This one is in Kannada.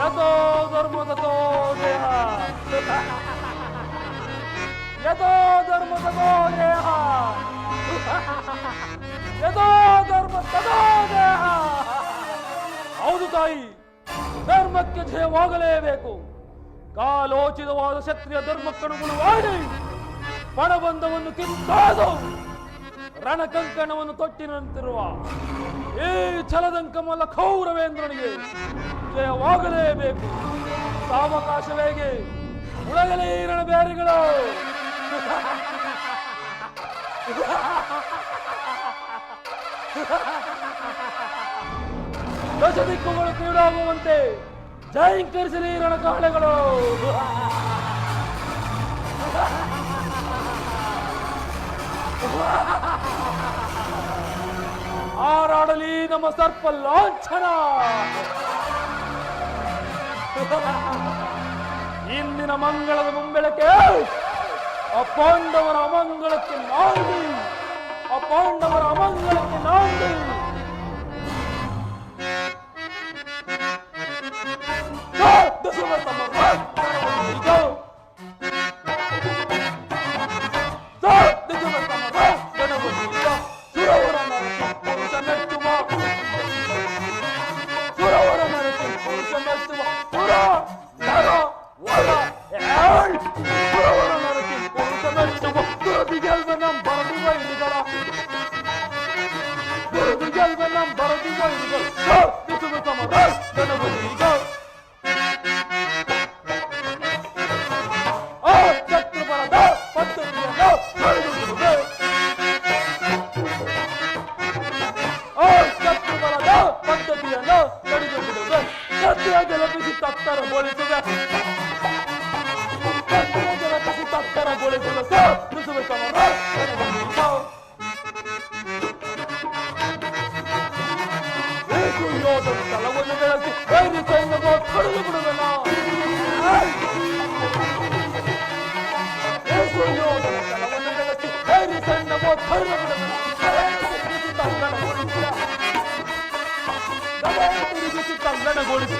ಯಥೋ ಧರ್ಮ ತಥೋ ದೇಹ. ಯಥೋ ಧರ್ಮ ತಥೋ ದೇಹ. ಯಥೋ ಧರ್ಮ ತಥೋ ದೇಹ. ಹೌದು ತಾಯಿ, ಧರ್ಮಕ್ಕೆ ಜಯವಾಗಲೇಬೇಕು. ಕಾಲೋಚಿತವಾದ ಕ್ಷತ್ರಿಯ ಧರ್ಮಕ್ಕನುಗುಣವಾಗಿ ಪಣಬಂಧವನ್ನು ಕಿತ್ತಾದು ರಣಕಂಕಣವನ್ನು ತೊಟ್ಟಿನಂತಿರುವ ಈ ಛಲದಂಕಮಲ್ಲ ಕೌರವೇಂದ್ರನಿಗೆ ಜಯವಾಗಲೇಬೇಕು. ಸಾವಕಾಶವೇಗೆ ಉಳಗಲೇ ಇರಣ ಬೇರೆಗಳು ದಶ ದಿಕ್ಕುಗಳು ಕ್ರೀಡಾಗುವಂತೆ ಜಯಂಕರಿಸಲಿ ರಣಕಾಳೆಗಳು ಹಾರಾಡಲಿ ನಮ್ಮ ಸರ್ಪ ಲಾಂಛನ ಇಂದಿನ ಮಂಗಳದ ಮುಂಬೆಳಕೆ ಆ ಪಾಂಡವರ ಅಮಂಗಳಕ್ಕೆ ನಾಂದಿ ಆ ಪಾಂಡವರ ಅಮಂಗಳಕ್ಕೆ ನಾಂದಿ 말씀 울어 Tatara golesi tatara golesi de. Tatara golesi tatara golesi de. Sağ, nasıl bir tamam? Sağ. Ey kuyoda, talago ne kadar ki? Ey rütayın da bak, kırılı burada na. Ey kuyoda, talago ne kadar ki? Ey rütayın da bak, kırılı burada na. ಬಿಡುವೆನ ಕಲ್ಲಣಗೊಳಿಸಿ